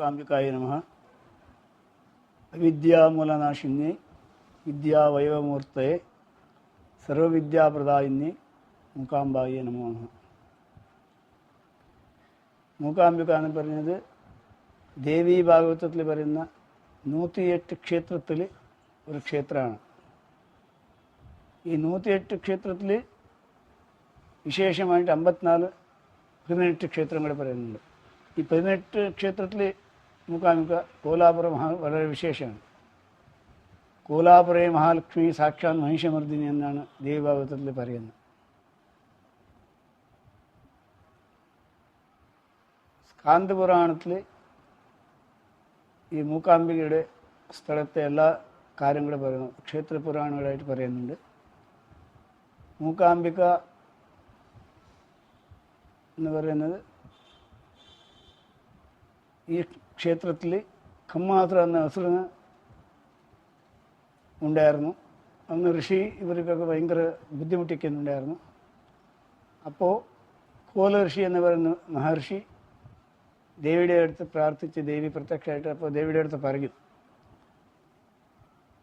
മൂകാംബികായ നമ വിദ്യാമൂലനാശിന്യെ വിദ്യാവയവമൂർത്തയെ സർവവിദ്യാപ്രദായിന്യെ മൂകാംബായ നമോ നമ മൂക്കാംബിക എന്ന് പറഞ്ഞത് ദേവീ ഭാഗവതത്തിൽ പറയുന്ന നൂറ്റിയെട്ട് ക്ഷേത്രത്തിൽ ഒരു ക്ഷേത്രമാണ്. ഈ നൂറ്റിയെട്ട് ക്ഷേത്രത്തിൽ വിശേഷമായിട്ട് അമ്പത്തിനാല് പതിനെട്ട് ക്ഷേത്രങ്ങൾ പറയുന്നുണ്ട്. ഈ പതിനെട്ട് ക്ഷേത്രത്തിൽ മൂകാംബിക കോലാപുര മഹാ വളരെ വിശേഷമാണ്. കോലാപുരേ മഹാലക്ഷ്മി സാക്ഷാൽ മഹിഷമർദ്ദിനി എന്നാണ് ദേവഭാഗവതത്തിൽ പറയുന്നത്. സ്കാന്തപുരാണത്തിൽ ഈ മൂക്കാംബികയുടെ സ്ഥലത്തെ എല്ലാ കാര്യങ്ങളും പറയുന്നു. ക്ഷേത്ര പുരാണങ്ങളായിട്ട് പറയുന്നുണ്ട്. മൂക്കാംബിക എന്ന് പറയുന്നത് ഈ ക്ഷേത്രത്തിൽ കമ്മാത്ര എന്ന അസുരന് ഉണ്ടായിരുന്നു. അന്ന് ഋഷി ഇവർക്കൊക്കെ ഭയങ്കര ബുദ്ധിമുട്ടിക്കുന്നുണ്ടായിരുന്നു അപ്പോൾ കോല ഋഷി എന്ന് പറയുന്ന മഹർഷി ദേവിയുടെ അടുത്ത് പ്രാർത്ഥിച്ച് ദേവി പ്രത്യക്ഷമായിട്ട് അപ്പോൾ ദേവിയുടെ അടുത്ത് പറയും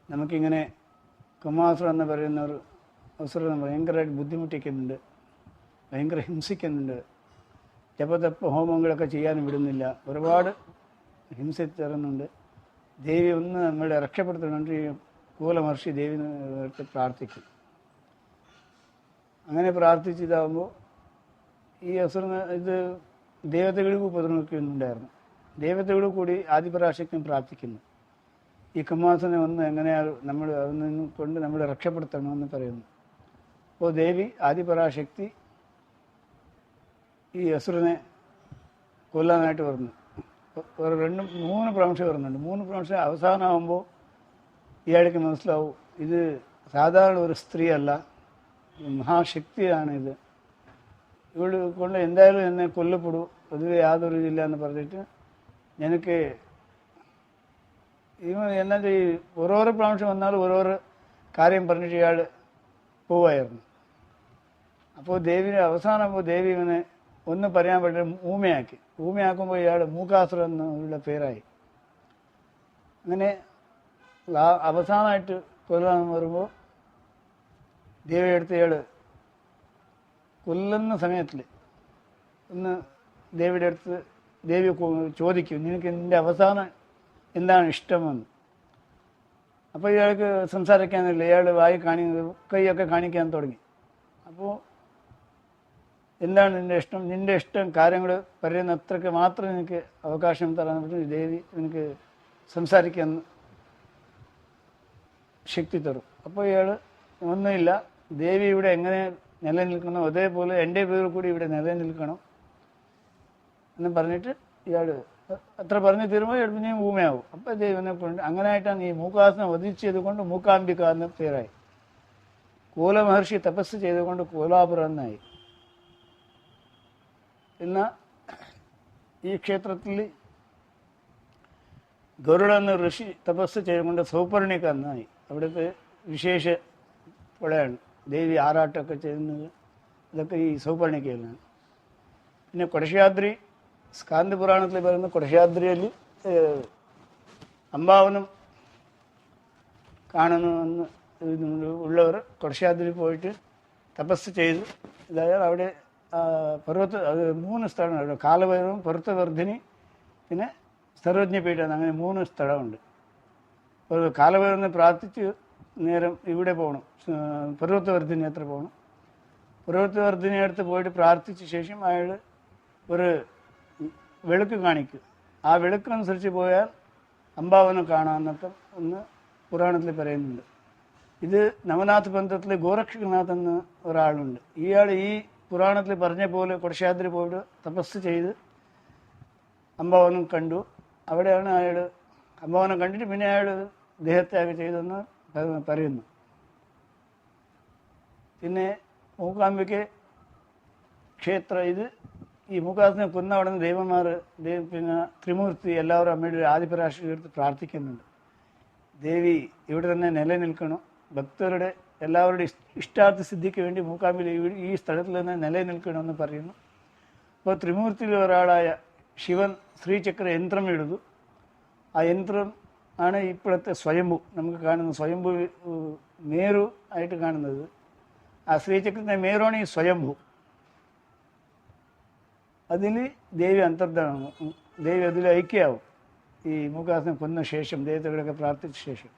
നമുക്കിങ്ങനെ കുമാസുരം എന്ന് പറയുന്ന ഒരു അസുരം ഭയങ്കരമായിട്ട് ബുദ്ധിമുട്ടിക്കുന്നുണ്ട് ഭയങ്കര ഹിംസിക്കുന്നുണ്ട്. ജപതപ്പ ഹോമങ്ങളൊക്കെ ചെയ്യാനും വിടുന്നില്ല. ഒരുപാട് ഹിംസിച്ചിരുന്നുണ്ട് ദേവി ഒന്ന് നമ്മളെ രക്ഷപ്പെടുത്തുന്നുണ്ട് ഈ കൂലമഹർഷി ദേവി പ്രാർത്ഥിക്കും. അങ്ങനെ പ്രാർത്ഥിച്ചിതാകുമ്പോൾ ഈ അസുര ഇത് ദേവതകൾക്ക് ഉപദ്രവിക്കുന്നുണ്ടായിരുന്നു ദേവതകൾ കൂടി ആദിപരാശക്തിയും പ്രാർത്ഥിക്കുന്നു. ഈ കുമാസനെ ഒന്ന് എങ്ങനെയാണ് നമ്മൾ അതിൽ നിന്ന് കൊണ്ട് നമ്മൾ രക്ഷപ്പെടുത്തണമെന്ന് പറയുന്നു. അപ്പോൾ ദേവി ആദിപരാശക്തി ഈ അസുരനെ കൊല്ലാനായിട്ട് പറഞ്ഞു. ഒരു രണ്ട് മൂന്ന് പ്രാവശ്യം വരുന്നുണ്ട്. മൂന്ന് പ്രാവശ്യം അവസാനമാകുമ്പോൾ ഇയാൾക്ക് മനസ്സിലാവും ഇത് സാധാരണ ഒരു സ്ത്രീയല്ല മഹാശക്തിയാണ് ഇത്. ഇവിടെ കൊണ്ട് എന്തായാലും എന്നെ കൊല്ലപ്പെടൂ അതിൽ യാതൊരു ഇതില്ല എന്ന് പറഞ്ഞിട്ട് എനിക്ക് ഇവൻ എന്നാ ഈ ഓരോരോ പ്രാവശ്യം വന്നാലും ഓരോരോ കാര്യം പറഞ്ഞിട്ട് ഇയാൾ പോവായിരുന്നു. അപ്പോൾ ദേവിനെ അപ്പോൾ ദേവി ഇവനെ ഒന്നും പറയാൻ പറ്റില്ല ഊമയാക്കി. ഊമയാക്കുമ്പോൾ ഇയാൾ മൂക്കാസുരൻ എന്നുള്ള പേരായി. അങ്ങനെ അവസാനമായിട്ട് കൊല്ലാൻ വരുമ്പോൾ ദേവിയെടുത്ത് ഇയാൾ കൊല്ലുന്ന സമയത്തിൽ ഒന്ന് ദേവിയുടെ അടുത്ത് ദേവി ചോദിക്കും നിനക്ക് നിന്റെ അവസാനം എന്താണ് ഇഷ്ടമെന്ന്? അപ്പോൾ ഇയാൾക്ക് സംസാരിക്കാനില്ല. ഇയാൾ വായി കാണി കൈയൊക്കെ കാണിക്കാൻ തുടങ്ങി. അപ്പോൾ എന്താണ് നിന്റെ ഇഷ്ടം? നിന്റെ ഇഷ്ടം കാര്യങ്ങൾ പറയുന്ന അത്രയ്ക്ക് മാത്രം എനിക്ക് അവകാശം തരാൻ പറ്റും. ദേവി എനിക്ക് സംസാരിക്കാൻ ശക്തി തരും. അപ്പോൾ ഇയാൾ ഒന്നുമില്ല. ദേവി ഇവിടെ എങ്ങനെ നിലനിൽക്കണം അതേപോലെ എന്റെ പേര് കൂടി ഇവിടെ നിലനിൽക്കണം എന്ന് പറഞ്ഞിട്ട് ഇയാൾ അത്ര പറഞ്ഞു തീരുമ്പോൾ ഇയാൾ പിന്നെയും ഭൂമിയാവും അപ്പോൾ ദൈവനെ കൊണ്ട് അങ്ങനെയായിട്ടാണ് ഈ മൂക്കാസനം വധിച്ചത് കൊണ്ട് മൂക്കാംബിക എന്ന പേരായി. കൂല മഹർഷി തപസ് ചെയ്തുകൊണ്ട് കോലാപുരം എന്നായി. പിന്നെ ഈ ക്ഷേത്രത്തിൽ ഗരുഡ എന്ന ഋഷി തപസ് ചെയ്തുകൊണ്ട് സൗപർണിക എന്നായി അവിടുത്തെ വിശേഷ പുഴയാണ് ദേവി ആറാട്ടമൊക്കെ ചെയ്യുന്നത്. ഇതൊക്കെ ഈ സൗപർണികയിലാണ് പിന്നെ കൊടശാദ്രി സ്കാന്തി പുരാണത്തിൽ പറയുന്ന കൊടശാദ്രിയിൽ അമ്പാവനം കാണുന്നു ഇത് ഉള്ളവർ കൊടശാദ്രി പോയിട്ട് തപസ് ചെയ്ത് അതായത് അവിടെ പർവത അത് മൂന്ന് സ്ഥലങ്ങൾ കാലഭൈരവം പർവതവർദ്ധിനി പിന്നെ സർവജ്ഞപീഠം അങ്ങനെ മൂന്ന് സ്ഥലമുണ്ട്. അപ്പോൾ കാലഭൈരവനെ പ്രാർത്ഥിച്ച് നേരം ഇവിടെ പോകണം. പർവതവർദ്ധിനി അത്ര പോകണം. പർവതവർദ്ധിനി അടുത്ത് പോയിട്ട് പ്രാർത്ഥിച്ച ശേഷം അയാൾ ഒരു വെളുക്ക് കാണിക്കും. ആ വെളുക്കനുസരിച്ച് പോയാൽ അമ്പാവനം കാണാമെന്നൊക്കെ ഒന്ന് പുരാണത്തിൽ പറയുന്നുണ്ട്. ഇത് നവനാഥ് ബന്ധത്തിൽ ഗോരക്ഷനാഥ് എന്ന ഒരാളുണ്ട്. ഇയാൾ ഈ പുരാണത്തിൽ പറഞ്ഞ പോലെ കൊടശാദ്രി പോയിട്ട് തപസ് ചെയ്ത് അമ്പവനം കണ്ടു. അവിടെയാണ് അയാൾ അമ്പവനം കണ്ടിട്ട് പിന്നെ അയാൾ ദേഹത്യാഗം ചെയ്തെന്ന് പറയുന്നു. പിന്നെ മൂക്കാമ്പിക്ക് ക്ഷേത്ര ഇത് ഈ മൂക്കാസിനെ കൊന്ന ഉടനെ ദൈവന്മാർ ദൈവ പിന്നെ ത്രിമൂർത്തി എല്ലാവരും അമ്മയുടെ ആദിപരാശി എടുത്ത് പ്രാർത്ഥിക്കുന്നുണ്ട്. ദേവി ഇവിടെ തന്നെ നിലനിൽക്കണം. ഭക്തരുടെ എല്ലാവരുടെ ഇഷ്- ഇഷ്ടാർത്ഥ സിദ്ധിക്ക് വേണ്ടി മൂക്കാമ്പിൽ ഈ- സ്ഥലത്തിൽ നിന്ന് നിലനിൽക്കണമെന്ന് പറയുന്നു. അപ്പോൾ ത്രിമൂർത്തിയിൽ ഒരാളായ ശിവൻ ശ്രീചക്ര യന്ത്രം എഴുതു. ആ യന്ത്രം ആണ് ഇപ്പോഴത്തെ സ്വയംഭു. നമുക്ക് കാണുന്ന സ്വയംഭു മേരു ആയിട്ട് കാണുന്നത്. ആ ശ്രീചക്രത്തിന്റെ മേരുവാണ് ഈ സ്വയംഭു. അതിൽ ദേവി അന്തർദാനം ദേവി അതിൽ ഐക്യമാവും ഈ മൂക്കാസനം കൊന്ന ശേഷം ദേവതകളൊക്കെ പ്രാർത്ഥിച്ച ശേഷം.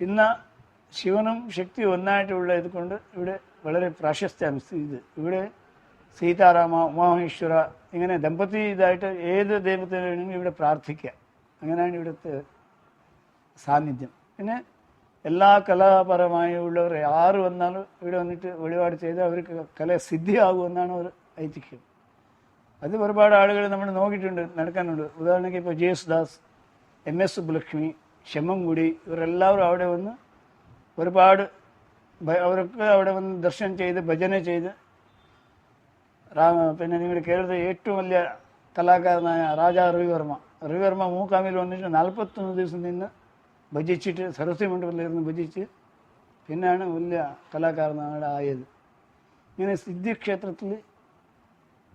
ഇന്ന് ശിവനും ശക്തി ഒന്നായിട്ടുള്ള ഇത് കൊണ്ട് ഇവിടെ വളരെ പ്രാശസ്ത്യം ഇത് ഇവിടെ സീതാരാമ ഉമാമേശ്വര ഇങ്ങനെ ദമ്പതി ഇതായിട്ട് ഏത് ദൈവത്തിന് വേണമെങ്കിലും ഇവിടെ പ്രാർത്ഥിക്കുക. അങ്ങനെയാണ് ഇവിടുത്തെ സാന്നിധ്യം. പിന്നെ എല്ലാ കലാപരമായി ഉള്ളവർ ആറ് വന്നാലും ഇവിടെ വന്നിട്ട് വഴിപാട് ചെയ്ത് അവർക്ക് കല സിദ്ധിയാകുമെന്നാണ് അവർ ഐതിഹ്യം. അത് ഒരുപാട് ആളുകൾ നമ്മൾ നോക്കിയിട്ടുണ്ട് നടക്കാനുണ്ട്. ഉദാഹരണത്തിന് ഇപ്പോൾ J Das M S Subbulakshmi Semmangudi ഇവരെല്ലാവരും അവിടെ വന്ന് ഒരുപാട് അവർക്ക് അവിടെ വന്ന് ദർശനം ചെയ്ത് ഭജന ചെയ്ത് രാമ പിന്നെ നിങ്ങളുടെ കേരളത്തിലെ ഏറ്റവും വലിയ കലാകാരനായ രാജാ രവിവർമ്മ. രവിവർമ്മ മൂക്കാമിൽ വന്നിട്ട് നാൽപ്പത്തൊന്ന് ദിവസം നിന്ന് ഭജിച്ചിട്ട് സരസ്വതി മണ്ഡപത്തിലിരുന്ന് ഭജിച്ച് പിന്നെയാണ് വലിയ കലാകാരനാണ് ആയത്. ഇങ്ങനെ സിദ്ധിക്ഷേത്രത്തിൽ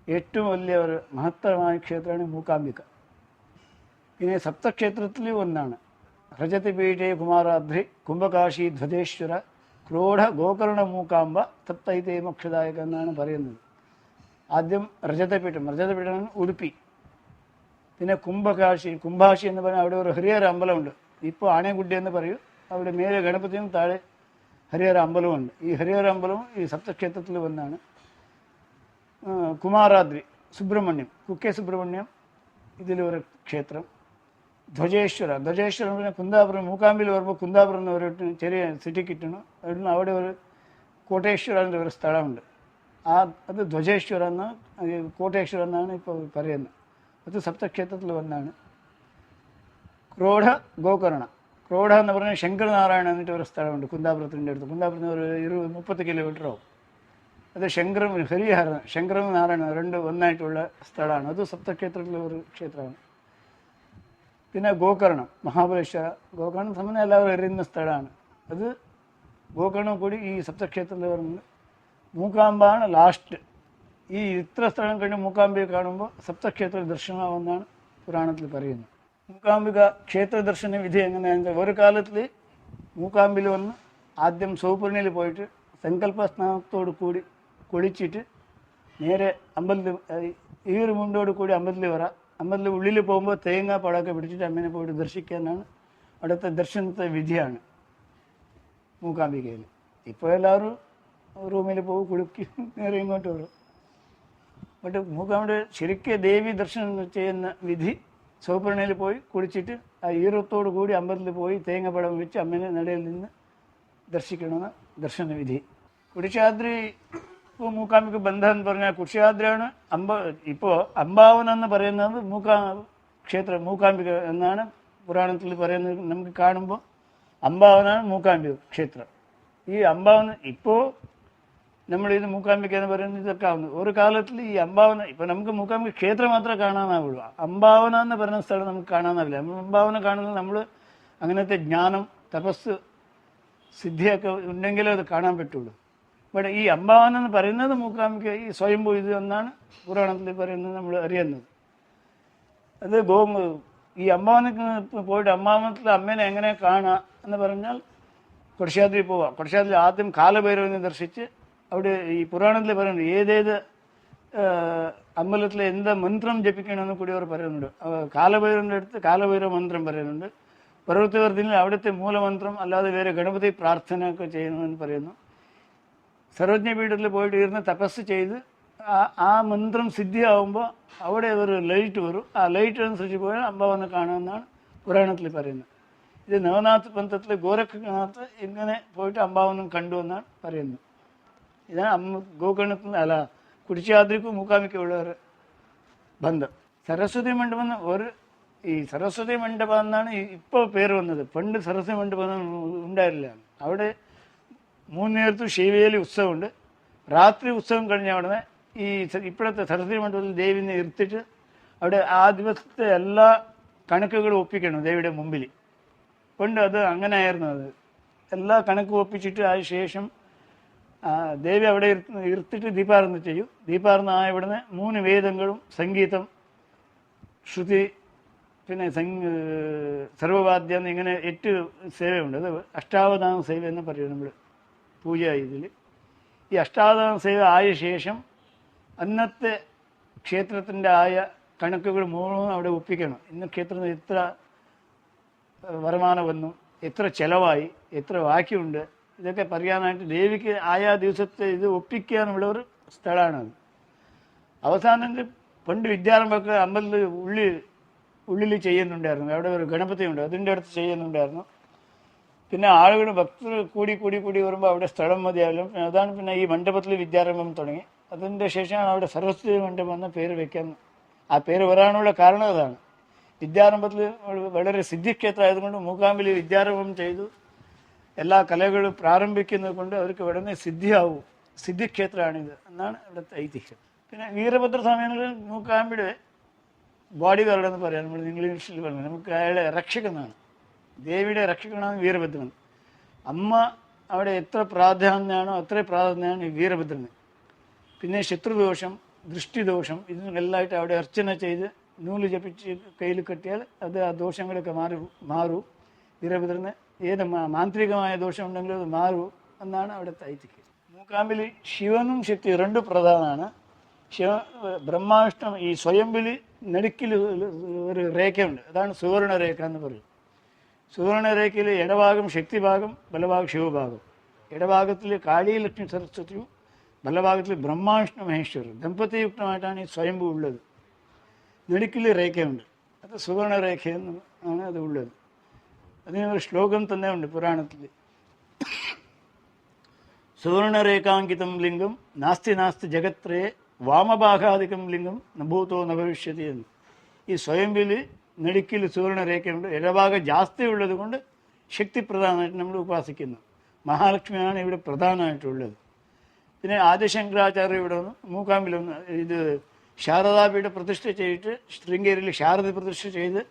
ഏറ്റവും വലിയ ഒരു മഹത്തരമായ ക്ഷേത്രമാണ് മൂക്കാംബിക. പിന്നെ സപ്തക്ഷേത്രത്തിൽ ഒന്നാണ്. പീഠേ കുമാരാദ്രി കുംഭകാശി ധ്വജേശ്വര ക്രോഢ ഗോകർണ മൂക്കാമ്പ തത്തൈതേ മോക്ഷദായക എന്നാണ് പറയുന്നത് ആദ്യം രജതപീഠം രജതപീഠമാണ് ഉടുപ്പി പിന്നെ കുംഭകാശി കുംഭാശി എന്ന് പറഞ്ഞാൽ അവിടെ ഒരു ഹരിഹര അമ്പലമുണ്ട് ഇപ്പോൾ ആനേക്കുട്ടി എന്ന് പറയും അവിടെ മേലെ ഗണപതിയും താഴെ ഹരിഹര അമ്പലമുണ്ട് ഈ ഹരിഹര അമ്പലവും ഈ സപ്തക്ഷേത്രത്തിൽ ഒന്നാണ് കുമാരാദ്രി സുബ്രഹ്മണ്യം കുക്കെ സുബ്രഹ്മണ്യം ഇതിലൊരു ക്ഷേത്രം ധ്വജേശ്വര. ധ്വജേശ്വരം പിന്നെ കുന്താപുരം മൂക്കാമ്പിൽ വരുമ്പോൾ കുന്താപുരം എന്ന് ഒരു ചെറിയ സിറ്റി കിട്ടണം. അവിടുന്ന് അവിടെ ഒരു കോട്ടേശ്വര എന്ന ഒരു സ്ഥലമുണ്ട്. ആ അത് ധ്വജേശ്വര എന്ന കോട്ടേശ്വര എന്നാണ് ഇപ്പോൾ പറയുന്നത്. അത് സപ്തക്ഷേത്രത്തിൽ ഒന്നാണ്. ക്രോഢ ഗോകർണ. ക്രോഢ എന്ന് പറഞ്ഞാൽ ശങ്കരനാരായണ എന്നിട്ട് ഒരു സ്ഥലമുണ്ട് കുന്താപുരത്തിന്റെ അടുത്ത്. കുന്താപുരത്തിന് ഒരു ഇരുപത് മുപ്പത് കിലോമീറ്റർ ആവും. അത് ശങ്കരം ഹരിഹരൻ ശങ്കരം നാരായണ രണ്ട് ഒന്നായിട്ടുള്ള സ്ഥലമാണ്. അത് സപ്തക്ഷേത്രത്തിലെ ഒരു ക്ഷേത്രമാണ്. പിന്നെ ഗോകർണം മഹാബലേശ്വര. ഗോകർണം സമയം എല്ലാവരും അറിയുന്ന സ്ഥലമാണ്. അത് ഗോകർണം കൂടി ഈ സപ്തക്ഷേത്രത്തിൽ വരുന്നത് മൂക്കാമ്പാണ് ലാസ്റ്റ് ഈ ഇത്ര സ്ഥലം കഴിഞ്ഞ് മൂക്കാംബിക കാണുമ്പോൾ സപ്തക്ഷേത്ര ദർശനമാവെന്നാണ് പുരാണത്തിൽ പറയുന്നത്. മൂക്കാംബിക ക്ഷേത്ര ദർശന വിധി എങ്ങനെയാണെന്ന് ഒരു കാലത്തിൽ മൂക്കാമ്പിൽ വന്ന് ആദ്യം സൗപർണിയിൽ പോയിട്ട് സങ്കല്പ സ്നാനത്തോടു കൂടി കുളിച്ചിട്ട് നേരെ അമ്പലത്തിൽ ഈറ് മുണ്ടോട് കൂടി അമ്പലത്തിൽ വരാം. അമ്പലത്തിൽ ഉള്ളിൽ പോകുമ്പോൾ തേങ്ങ പഴമൊക്കെ പിടിച്ചിട്ട് അമ്മേനെ പോയിട്ട് ദർശിക്കാനാണ്. അവിടുത്തെ ദർശനത്തെ വിധിയാണ് മൂകാംബികയിൽ ഇപ്പോൾ എല്ലാവരും റൂമിൽ പോകും കുളിക്കും നേരെ ഇങ്ങോട്ട് വരും. ബട്ട് മൂക്കാമ്പിയുടെ ശരിക്കും ദേവി ദർശനം ചെയ്യുന്ന വിധി സൗപർണയിൽ പോയി കുളിച്ചിട്ട് ആ ഈറത്തോടു കൂടി അമ്പലത്തിൽ പോയി തേങ്ങപ്പഴം വെച്ച് അമ്മനെ നടയിൽ നിന്ന് ദർശിക്കണമെന്ന് ദർശന വിധി കുടിശാദ്രി ഇപ്പോൾ മൂക്കാമ്പിക്ക് ബന്ധം എന്ന് പറഞ്ഞാൽ കുക്ഷിയാദ്രയാണ് അമ്പ ഇപ്പോൾ അമ്പാവനം എന്ന് പറയുന്നത് മൂക്കാ ക്ഷേത്രം മൂക്കാംബിക എന്നാണ് പുരാണത്തിൽ പറയുന്നത് നമുക്ക് കാണുമ്പോൾ. അമ്പാവനാണ് മൂക്കാംബിക ക്ഷേത്രം. ഈ അമ്പാവന ഇപ്പോൾ നമ്മൾ ഇത് മൂക്കാംബിക എന്ന് പറയുന്നത് ഇതൊക്കെ ആവുന്നു. ഒരു കാലത്തിൽ ഈ അമ്പാവന ഇപ്പോൾ നമുക്ക് മൂക്കാംബിക ക്ഷേത്രം മാത്രമേ കാണാനാവുള്ളൂ. അമ്പാവന എന്ന് പറയുന്ന സ്ഥലം നമുക്ക് കാണാനാവില്ല. അമ്പാവന കാണുന്നത് നമ്മൾ അങ്ങനത്തെ ജ്ഞാനം തപസ് സിദ്ധിയൊക്കെ ഉണ്ടെങ്കിലേ അത് കാണാൻ പറ്റുള്ളൂ. ഇവിടെ ഈ അമ്പാവന എന്ന് പറയുന്നത് മൂക്കാംബിക ഈ സ്വയംഭൂ ഇത് എന്നാണ് പുരാണത്തിൽ പറയുന്നത് നമ്മൾ അറിയുന്നത്. അത് ഗോ ഈ അമ്മാവനക്ക് പോയിട്ട് അമ്മാവനത്തിൽ അമ്മേനെ എങ്ങനെ കാണാം എന്ന് പറഞ്ഞാൽ കുടശാദ്രി പോവാം. കുടശാദ്രി ആദ്യം കാലഭൈരവനെ ദർശിച്ച് അവിടെ ഈ പുരാണത്തിൽ പറയുന്നത് ഏതേത് അമ്പലത്തിൽ എന്ത് മന്ത്രം ജപിക്കണമെന്ന് കൂടി അവർ പറയുന്നുണ്ട് കാലഭൈരവന്റെ അടുത്ത് കാലഭൈരവ മന്ത്രം പറയുന്നുണ്ട്. പർവതവർദ്ധിനിൽ അവിടുത്തെ മൂലമന്ത്രം അല്ലാതെ വേറെ ഗണപതി പ്രാർത്ഥന ഒക്കെ ചെയ്യണമെന്ന് പറയുന്നു. സർവജ്ഞ പീഠത്തിൽ പോയിട്ട് ഇരുന്ന് തപസ് ചെയ്ത് ആ മന്ത്രം സിദ്ധിയാവുമ്പോൾ അവിടെ ഒരു ലൈറ്റ് വരും. ആ ലൈറ്റ് അനുസരിച്ച് പോയാൽ അമ്പ വന്ന് കാണുമെന്നാണ് പുരാണത്തിൽ പറയുന്നത്. ഇത് നവനാഥ് പന്തത്തിൽ ഗോരഖനാഥ് ഇങ്ങനെ പോയിട്ട് അമ്പാവനം കണ്ടു എന്നാണ് പറയുന്നത്. ഇതാണ് അമ്മ ഗോകർണത്തിൽ അല്ല കുടിച്ചാദ്രിക്കും മൂക്കാമിക്കും ഉള്ള ഒരു ബന്ധം. സരസ്വതി മണ്ഡപം ഒരു ഈ സരസ്വതി മണ്ഡപം എന്നാണ് ഇപ്പോൾ പേര് വന്നത്. പണ്ട് സരസ്വതി മണ്ഡപം ഉണ്ടായില്ല അവിടെ മൂന്ന് നേരത്തും ശിവവേലി ഉത്സവമുണ്ട്. രാത്രി ഉത്സവം കഴിഞ്ഞ ഉടനെ ഈ ഇപ്പോഴത്തെ സരസ്വതി മണ്ഡപത്തിൽ ദേവിനെ ഇരുത്തിട്ട് അവിടെ ആ ദിവസത്തെ എല്ലാ കണക്കുകളും ഒപ്പിക്കണം ദേവിയുടെ മുമ്പിൽ. പണ്ട് അത് അങ്ങനെയായിരുന്നു അത്. എല്ലാ കണക്കും ഒപ്പിച്ചിട്ട് അതിന് ശേഷം ദേവി അവിടെ ഇരുത്ത് ഇരുത്തിട്ട് ദീപാർന്ന് ചെയ്യും. ദീപാർന്ന് ആയ ഉടനെ മൂന്ന് വേദങ്ങളും സംഗീതം ശ്രുതി പിന്നെ സർവവാദ്യം ഇങ്ങനെ എട്ട് സേവയുണ്ട്. അത് അഷ്ടാവതാന സേവ എന്ന് പറയും നമ്മൾ പൂജ ഇതിൽ ഈ അഷ്ടാദാനം സേവ ആയ ശേഷം അന്നത്തെ ക്ഷേത്രത്തിന്റെ ആയ കണക്കുകൾ മുഴുവൻ അവിടെ ഒപ്പിക്കണം. ഇന്ന് ക്ഷേത്രത്തിന് എത്ര വരുമാനം വന്നു എത്ര ചെലവായി എത്ര ബാക്കിയുണ്ട് ഇതൊക്കെ പറയാനായിട്ട് ദേവിക്ക് ആയാ ദിവസത്തെ ഇത് ഒപ്പിക്കാനുള്ള ഒരു സ്ഥലമാണത് അവസാനം പണ്ട് വിദ്യാരംഭമൊക്കെ അമ്പലത്തിൽ ഉള്ളിൽ ഉള്ളിൽ ചെയ്യുന്നുണ്ടായിരുന്നു. അവിടെ ഒരു ഗണപതി ഉണ്ട് അതിന്റെ അടുത്ത് ചെയ്യുന്നുണ്ടായിരുന്നു. പിന്നെ ആളുകൾ ഭക്തർ കൂടി കൂടി കൂടി വരുമ്പോൾ അവിടെ സ്ഥലം മതിയായാലും അതാണ് പിന്നെ ഈ മണ്ഡപത്തിൽ വിദ്യാരംഭം തുടങ്ങി. അതിന്റെ ശേഷമാണ് അവിടെ സരസ്വതി മണ്ഡപം എന്ന പേര് വെക്കുന്നത് ആ പേര് വരാനുള്ള കാരണം അതാണ്. വിദ്യാരംഭത്തിൽ വളരെ സിദ്ധിക്ഷേത്രം ആയതുകൊണ്ട് മൂകാംബിലി വിദ്യാരംഭം ചെയ്തു. എല്ലാ കലകളും പ്രാരംഭിക്കുന്നത് കൊണ്ട് അവർക്ക് ഉടനെ സിദ്ധിയാവും. സിദ്ധിക്ഷേത്രമാണിത് എന്നാണ് ഇവിടുത്തെ ഐതിഹ്യം. പിന്നെ വീരഭദ്രസ്വാമികൾ മൂക്കാമ്പിയുടെ ബോഡി ഗാർഡ് എന്ന് പറയാം. നമ്മൾ ഇംഗ്ലീഷിൽ പറഞ്ഞു. നമുക്ക് അയാളെ രക്ഷകനാണ്. ദേവിയുടെ രക്ഷകനാണ് വീരഭദ്രൻ. അമ്മ അവിടെ എത്ര പ്രാധാന്യമാണോ അത്ര പ്രാധാന്യമാണ് ഈ വീരഭദ്രന്. പിന്നെ ശത്രുദോഷം ദൃഷ്ടിദോഷം ഇതിനെല്ലായിട്ട് അവിടെ അർച്ചന ചെയ്ത് നൂൽ ജപിച്ച് കയ്യിൽ കെട്ടിയാൽ അത് ആ ദോഷങ്ങളൊക്കെ മാറി മാറൂ. വീരഭദ്രന് ഏത് മാന്ത്രികമായ ദോഷം ഉണ്ടെങ്കിലും അത് മാറൂ എന്നാണ് അവിടെ ഐതിഹ്യം മൂക്കാമ്പിൽ ശിവനും ശക്തി രണ്ടും പ്രധാനമാണ് ശിവ ബ്രഹ്മാവിഷ്ണു ഈ സ്വയംബിലി നടുക്കിൽ ഒരു രേഖയുണ്ട്. അതാണ് സുവർണ രേഖ എന്ന് പറയും. സുവർണരേഖയിൽ ഇടഭാഗം ശക്തിഭാഗം ബലഭാഗം ശിവഭാഗം. ഇടഭാഗത്തിൽ കാളിലക്ഷ്മി സരസ്വതിയും ബലഭാഗത്തിൽ ബ്രഹ്മാവിഷ്ണു മഹേശ്വരൻ. ദമ്പതിയുക്തമായിട്ടാണ് ഈ സ്വയംഭു ഉള്ളത്. നെടുക്കിൽ രേഖയുണ്ട്. അത് സുവർണരേഖ എന്ന് ആണ് അത് ഉള്ളത്. അതിന് ഒരു ശ്ലോകം തന്നെ ഉണ്ട് പുരാണത്തിൽ. സുവർണരേഖാങ്കിതം ലിംഗം നാസ്തി നാസ്തി ജഗത്രേ വാമഭാഗാധികം ലിംഗം നഭൂതോ നഭവിഷ്യതി എന്ന്. ഈ സ്വയംവിൽ നെടുക്കിൽ സുവർണരേഖയുണ്ട് ഇടഭാഗം ജാസ്തി ഉള്ളത് കൊണ്ട് ശക്തി പ്രധാനമായിട്ട് നമ്മൾ ഉപാസിക്കുന്നു. മഹാലക്ഷ്മിയാണ് ഇവിടെ പ്രധാനമായിട്ടുള്ളത്. പിന്നെ ആദിശങ്കരാചാര്യ ഇവിടെ വന്ന്. മൂക്കാമ്പിൽ വന്ന് ഇത് ശാരദാപീഠ പ്രതിഷ്ഠ ചെയ്തിട്ട് ശൃംഗേരിയിൽ ശാരദ പ്രതിഷ്ഠ ചെയ്ത്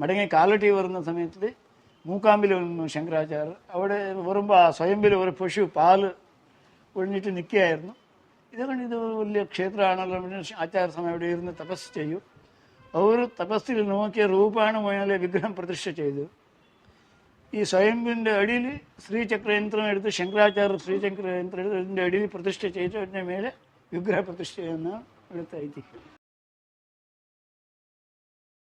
മടങ്ങി കാലട്ടി വരുന്ന സമയത്ത് മൂക്കാമ്പിൽ വന്നു ശങ്കരാചാര്യർ അവിടെ വരുമ്പോൾ ആ സ്വയംബിൽ ഒരു പശു പാൽ ഒഴിഞ്ഞിട്ട് നിൽക്കുകയായിരുന്നു. ഇതുകൊണ്ട് ഇത് വലിയ ക്ഷേത്രമാണല്ലോ. ആചാര ആചാര്യ സമയം അവിടെ ഇരുന്ന് തപസ് ചെയ്യും. അവർ തപസ്സിൽ നോക്കിയ രൂപാണ് മോയാലെ വിഗ്രഹം പ്രതിഷ്ഠ ചെയ്തു ഈ സ്വയംബിന്റെ അടിയിൽ ശ്രീചക്രയന്ത്രം എടുത്ത് ശങ്കരാചാര്യ ശ്രീചക്രയന്ത്രം എടുത്ത് അതിന്റെ അടിയിൽ പ്രതിഷ്ഠ ചെയ്ത് അതിന്റെ മേലെ വിഗ്രഹ പ്രതിഷ്ഠ എന്നാണ് ഇവിടുത്തെ ഐതിഹ്യം